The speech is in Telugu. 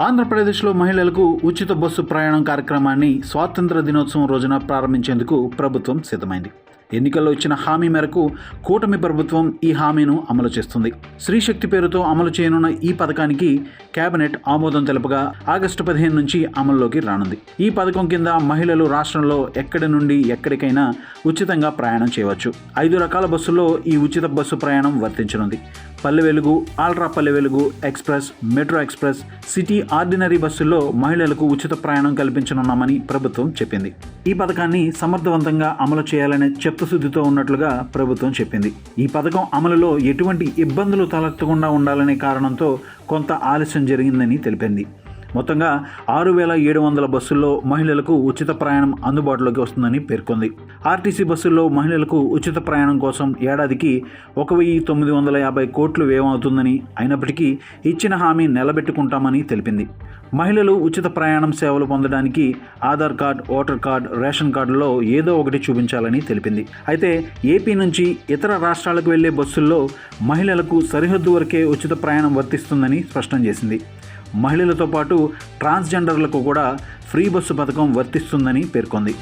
ఆంధ్రప్రదేశ్లో మహిళలకు ఉచిత బస్సు ప్రయాణం కార్యక్రమాన్ని స్వాతంత్ర దినోత్సవం రోజున ప్రారంభించేందుకు ప్రభుత్వం సిద్ధమైంది. ఎన్నికల్లో ఇచ్చిన హామీ మేరకు కూటమి ప్రభుత్వం ఈ హామీను అమలు చేస్తుంది. శ్రీశక్తి పేరుతో అమలు చేయనున్న ఈ పథకానికి కేబినెట్ ఆమోదం తెలపగా ఆగస్టు పదిహేను నుంచి అమల్లోకి రానుంది. ఈ పథకం కింద మహిళలు రాష్ట్రంలో ఎక్కడి నుండి ఎక్కడికైనా ఉచితంగా ప్రయాణం చేయవచ్చు. ఐదు రకాల బస్సుల్లో ఈ ఉచిత బస్సు ప్రయాణం వర్తించనుంది. పల్లె Velugu ultra Palle Velugu express metro express city ordinary బస్సుల్లో మహిళలకు ఉచిత ప్రయాణం కల్పించనున్నామని ప్రభుత్వం చెప్పింది. ఈ పథకాన్ని సమర్థవంతంగా అమలు చేయాలనే చిత్తశుద్ధితో ఉన్నట్లుగా ప్రభుత్వం చెప్పింది. ఈ పథకం అమలులో ఎటువంటి ఇబ్బందులు తలెత్తకుండా ఉండాలనే కారణంతో కొంత ఆలస్యం జరిగిందని తెలిపింది. మొత్తంగా ఆరు వేల ఏడు వందల బస్సుల్లో మహిళలకు ఉచిత ప్రయాణం అందుబాటులోకి వస్తుందని పేర్కొంది. ఆర్టీసీ బస్సుల్లో మహిళలకు ఉచిత ప్రయాణం కోసం ఏడాదికి ఒక వెయ్యి తొమ్మిది వందల యాభై కోట్లు వ్యయమవుతుందని అయినప్పటికీ ఇచ్చిన హామీ నిలబెట్టుకుంటామని తెలిపింది. మహిళలు ఉచిత ప్రయాణం సేవలు పొందడానికి Aadhaar card voter card ration కార్డులో ఏదో ఒకటి చూపించాలని తెలిపింది. అయితే ఏపీ నుంచి ఇతర రాష్ట్రాలకు వెళ్ళే బస్సుల్లో మహిళలకు సరిహద్దు వరకే ఉచిత ప్రయాణం వర్తిస్తుందని స్పష్టం చేసింది. మహిళలతో పాటు ట్రాన్స్జెండర్లకు కూడా ఫ్రీ బస్సు పథకం వర్తిస్తుందని పేర్కొంది.